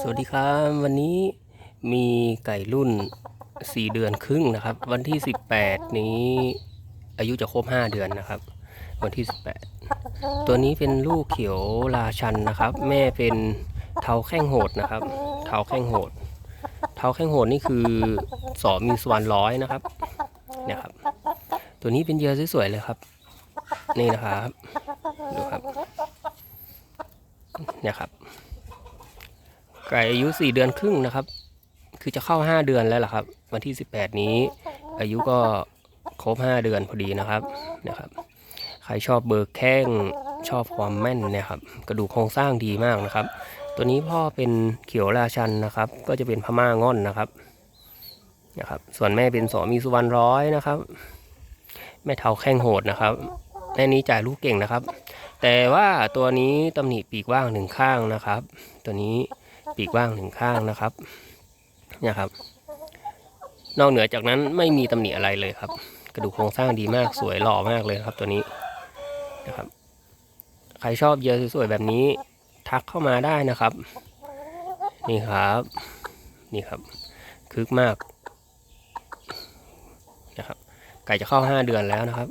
สวัสดีครับ วันนี้มีไก่รุ่น 4 เดือนครึ่งนะครับ วันที่ 18 นี้อายุจะครบ 5 เดือนนะครับ วันที่ 18 ตัวนี้เป็นลูกเขียวราชันนะครับ แม่เป็นเทาแข้งโหดนะครับ เทาแข้งโหด เทาแข้งโหดนี่คือสอมีสวรรร้อยนะครับเนี่ยครับ ตัวนี้เป็นเหยื่อสวยๆเลยครับ นี่นะครับดูครับเนี่ยครับ ไก่อายุ4เดือนครึ่งนะครับ คือจะเข้า5เดือนแล้วล่ะครับ วันที่18นี้ อายุก็ครบ5เดือนพอดีนะครับนะครับ ใครชอบเบอร์แข้งชอบความแม่นเนี่ยครับ กระดูกโครงสร้างดีมากนะครับ ตัวนี้พ่อเป็นเขียวราชันนะครับ ก็จะเป็นพม่าง่อนนะครับนะครับ ส่วนแม่เป็นสอมีสุวรรณร้อยนะครับ แม่เทาแข้งโหดนะครับแม่นี้จ่ายลูกเก่งนะครับ แต่ว่าตัวนี้ตำหนิปีกว่างหนึ่งข้างนะครับ ตัวนี้ ปีกว่างหนึ่งข้างนะครับเนี่ยครับ นอกเหนือจากนั้นไม่มีตำหนิอะไรเลยครับ กระดูกโครงสร้างดีมากสวยหล่อมากเลยครับตัวนี้นะครับ ใครชอบเหยอะสวยๆแบบนี้ ทักเข้ามาได้นะครับ นี่ครับ นี่ครับ คึกมากนะครับไก่จะเข้าห้าเดือนแล้วนะครับ